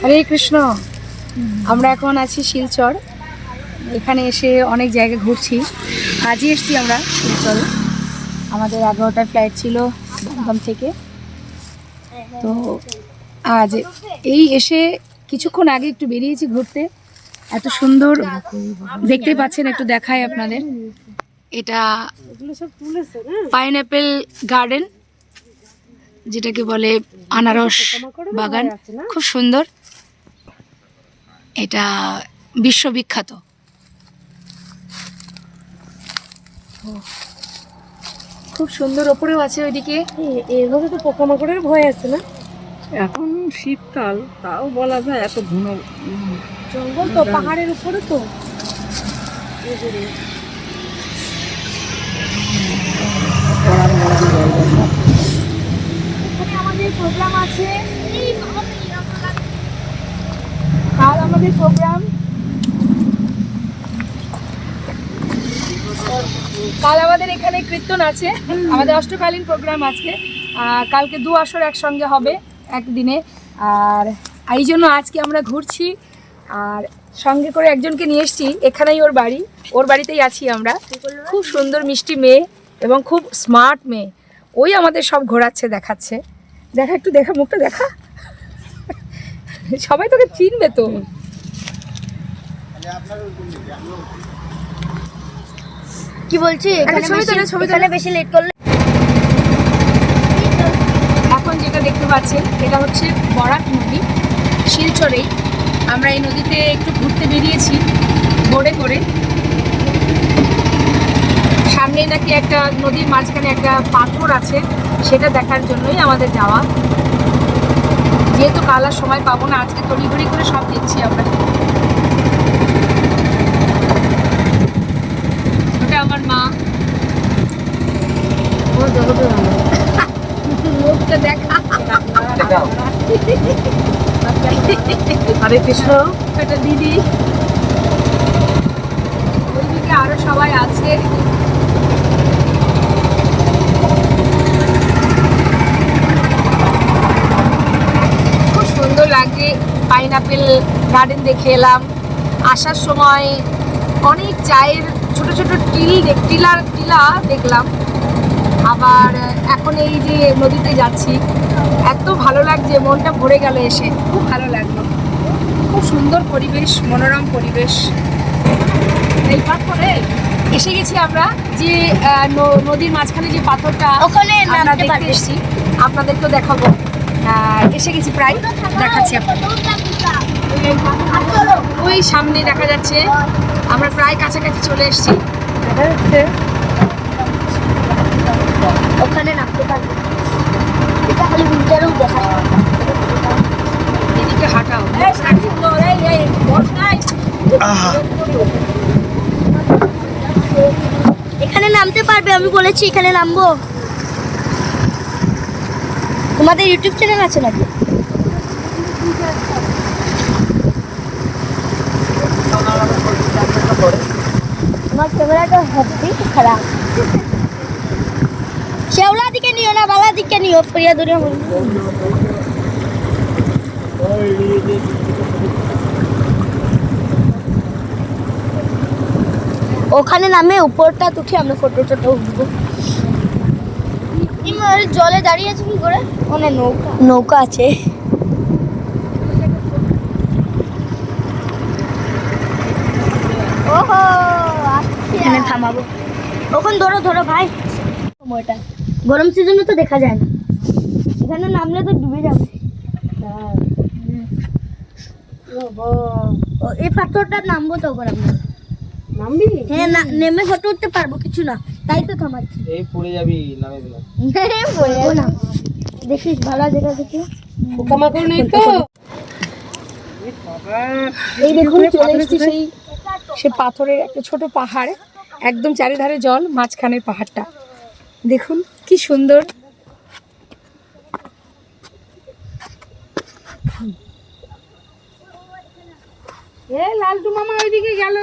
হরে কৃষ্ণ। আমরা এখন আছি শিলচর। এখানে এসে অনেক জায়গা ঘুরছি। আজই এসছি আমরা শিলচরে। আমাদের এগারোটার ফ্লাইট ছিল দমদম থেকে। তো আজ এই এসে কিছুক্ষণ আগে একটু বেরিয়েছি ঘুরতে। এত সুন্দর দেখতে পাচ্ছেন একটু দেখাই আপনাদের। এটা পাইনঅ্যাপেল গার্ডেন। যেটাকে বলে আনারস বাগান খুব সুন্দর। এটা বিশ্ববিখ্যাত। খুব সুন্দর ওপরেও আছে ওইদিকে। এভাবে তো পোকামাকড়ের ভয় আছে না? এখন শীতকাল তাও বলা যায় এত ঘন। জঙ্গল তো পাহাড়ের উপরে তো এখানে আমাদের প্রোগ্রাম আছে? কাল আমাদের প্রোগ্রাম কাল আমাদের এখানে কীর্তন আছে। আমাদের অষ্টকালীন প্রোগ্রাম আজকে। কালকে দু আসর একসঙ্গে হবে একদিনে। আর এই জন্য আজকে আমরা ঘুরছি। আর সঙ্গে করে একজনকে নিয়ে এসেছি। এখানেই ওর বাড়ি। ওর বাড়িতেই আছি আমরা। খুব সুন্দর মিষ্টি মেয়ে এবং খুব স্মার্ট মেয়ে। ওই আমাদের সব ঘোরাচ্ছে, দেখাচ্ছে। দেখা একটু দেখা মুখটা দেখা। সবাই তোকে চিনবে তো। কি বলছি? বেশি লেট করলে এখন যেটা দেখতে পাচ্ছেন এটা হচ্ছে বরাক নদী শিলচরেই। আমরা এই নদীতে একটু ঘুরতে বেরিয়েছি বোটে করে। সামনে নাকি একটা নদীর মাঝখানে একটা পাথর আছে। সেটা দেখার জন্যই আমাদের যাওয়া। যেহেতু কালার সময় পাবো না আজকে তড়িঘড়ি করে সব দেখছি আমরা। ওটা আমার মা। মুখটা দেখা। হরে কৃষ্ণ। একটা দিদি। ওইদিকে আরও সবাই আছে খুব সুন্দর লাগছে পাইনাপেল গার্ডেন দেখে এলাম। আসার সময় অনেক চায়ের ছোট ছোট টিল দেখ- টিলা টিলা দেখলাম। আবার এখন এই যে নদীতে যাচ্ছি এত ভালো লাগছে মনটা ভরে গেল এসে। খুব ভালো লাগল। খুব সুন্দর পরিবেশ মনোরম পরিবেশ। এই পাথরে এসে গেছি আমরা যে নদীর মাঝখানে যে পাথরটা ওখানে আমরা দেখতে এসেছি। আপনাদেরকেও দেখাবো। এসে গেছি প্রায় দেখাচ্ছি আপনাদের। ওই সামনে দেখা যাচ্ছে। আমরা প্রায় কাছাকাছি চলে এসেছি। ওখানে নামতে পারবে। এটা খালি উইন্টারেও দেখা এদিকে হাঁটাও। এখানে নামতে পারবে আমি বলেছি এখানে নামবো। তোমাদের ইউটিউব চ্যানেল আছে নাকি আমার ক্যামেরাটা খারাপ। শেওলা দিকে নিও না, বালা দিকে নিও, ফরিয়া দরিয়া ওখানে নামে উপরটা উঠে আমরা ফটো টটো উঠবো জলে দাঁড়িয়ে আছে কি করে? ওখানে নৌকা। নৌকা আছে। এখানে থামাবো। ওখানে ধরো ধরো ভাই। সময়টা। গরম সিজনে তো দেখা যায় না। এখানে নামলে তো ডুবে যাবে। এই পাথরটা নামবো তো ওপর আমরা নামবি? হ্যাঁ না নেমে ফটো উঠতে পারব কিছু না। তাই তো থামাচ্ছি। এই পড়ে যাবি নামে দিলাম। বলব না। দেখিস ভালো জায়গা দেখি পোকামাকড় নেই তো। এই দেখুন চলে এসেছি সেই সে পাথরের একটা ছোট পাহাড়। একদম চারিধারে জল মাঝখানে পাহাড়টা। দেখুন কি সুন্দর। এ লালটু মামা ওইদিকে গেল।